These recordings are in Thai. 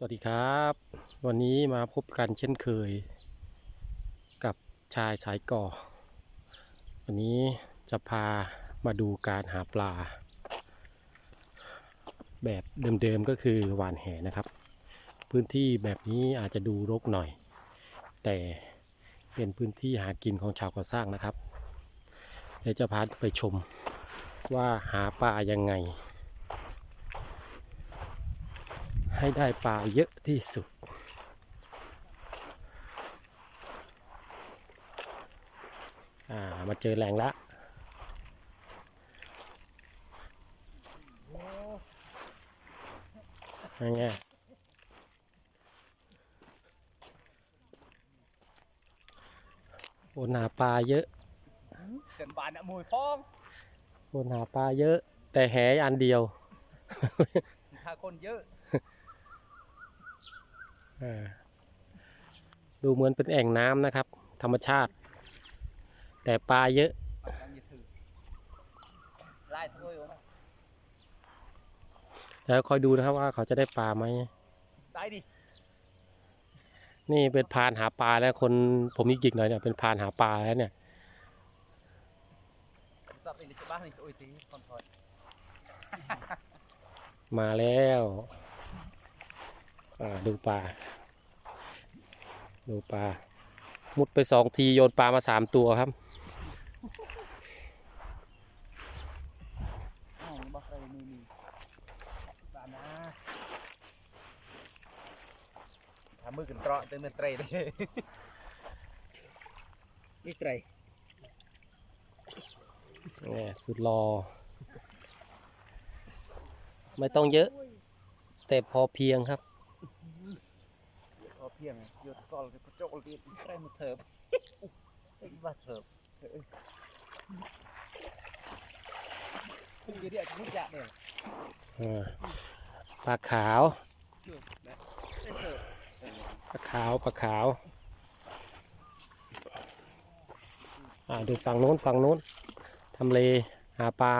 สวัสดีครับ วันนี้มาพบกันเช่นเคย กับชายสายก่อ วันนี้จะพามาดูการหาปลา แบบเดิมๆก็คือหวานแหนะครับ พื้นที่แบบนี้อาจจะดูรกหน่อย แต่เป็นพื้นที่หากินของชาวก่อสร้างนะครับเดี๋ยวจะพาไปชมว่าหาปลายังไง ให้ได้ปลาเยอะที่สุด อ่า มาเจอแหล่งละยังไงโอนหาปลาเยอะเต็มบานอะมวยพองโอนหาปลาเยอะ แต่แหอันเดียวถ้าคนเยอะอ่า ดูเหมือนเป็นแอ่งน้ำนะครับ ธรรมชาติ แต่ปลาเยอะปากยังจะถือไล่ถ้วยวะนะแล้วคอยดูนะครับว่าเขาจะได้ปลาไหมได้ดินี่เป็นพรานหาปลาแล้วคนผมยิกิกหน่อยเนี่ยเป็นพรานหาปลาแล้วเนี่ยสับเองจะบ้านนี่จะโอ้ยตีคอนทอยมาแล้วอ่า ดูปลา ดูปลา มุดไปสองทีโยนปลามาสามตัวครับอ๋อบักอะไรมือมีบานนะทำมือกันเตราะเต็มเป็นเตรได้นี่เตรเนี่ยสุดรอ ไม่ต้องเยอะ แต่พอเพียงครับ พอเพียงโยนซอลกับโจกตีเตรมาเถิบไอ้บ้าเถิบเอ้ยคุณจะเรียกมุดยะเนี่ยปลาขาวปลาขาวปลาขาวอ่าดูฝั่งโน้นฝั่งโน้นทำเลหาปลา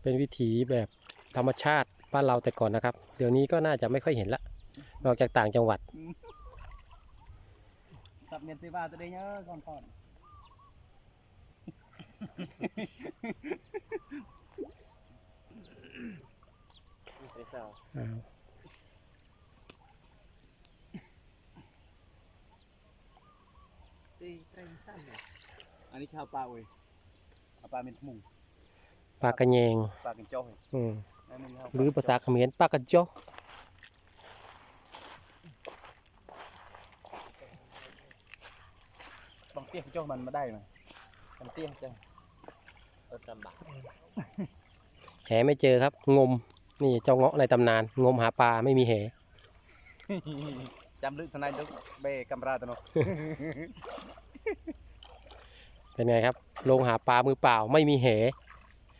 เป็นวิถีแบบ ธรรมชาติบ้านเราแต่ก่อนนะครับ เดี๋ยวนี้ก็น่าจะไม่ค่อยเห็นละ นอกจากต่างจังหวัด สับเมียนซีบ้าตัวเดียวก่อนก่อนไปเศร้าอ้าวตีเตรงสั้นเลยอันนี้ข้าวปลาเว้ยเอาปลาเป็นทมุงปลากระแยงปลาเป็นจ้อยอืมนั่นนี่ข้าว หรือภาษาเขมรปลากระจอกบางเตี้ยจ้อยมันมาได้ไหมบางเตี้ยจังเออจำบะแหไม่เจอครับ งม นี่เจ้าเงาะในตำนาน งมหาปลาไม่มีแหจำลึกสนายดุกเบกัมราตัวเนาะเป็นไงครับ ลงหาปลามือเปล่าไม่มีแห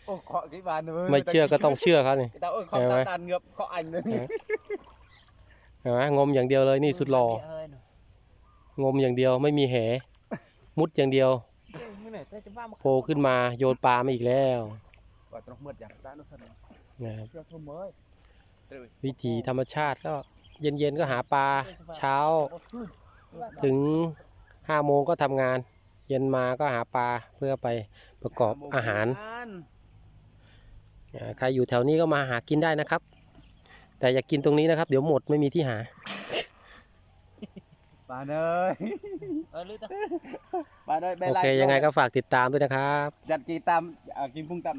โอ้เคาะกี่บานเลยไม่เชื่อก็ต้องเชื่อเขานี่แต่เออเคาะเห็นไหมตามดานเงือบเคาะอันเลยเห็นไหมงมอย่างเดียวเลยนี่สุดรองมอย่างเดียวไม่มีแห มุดอย่างเดียวไม่ไหนจะว่ามาโผล่ขึ้นมาโยนปลามาอีกแล้วว่าต้องมืดอย่างด้านนู้นสนนะครับเชื่อทุ่มเอ้ยวิถีธรรมชาติก็เย็นๆก็หาปลาเช้าถึงห้าโมงก็ทำงาน เย็นมาก็หาปลาเพื่อไปประกอบอาหารอ่า ใครอยู่แถวนี้ก็มาหากินได้นะครับ แต่อย่ากินตรงนี้นะครับ เดี๋ยวหมดไม่มีที่หาปาเนยเออลืดปาเนยโอเคยังไงก็ฝากติดตามด้วยนะครับ จัดกีตามอ่ากินพุงตาม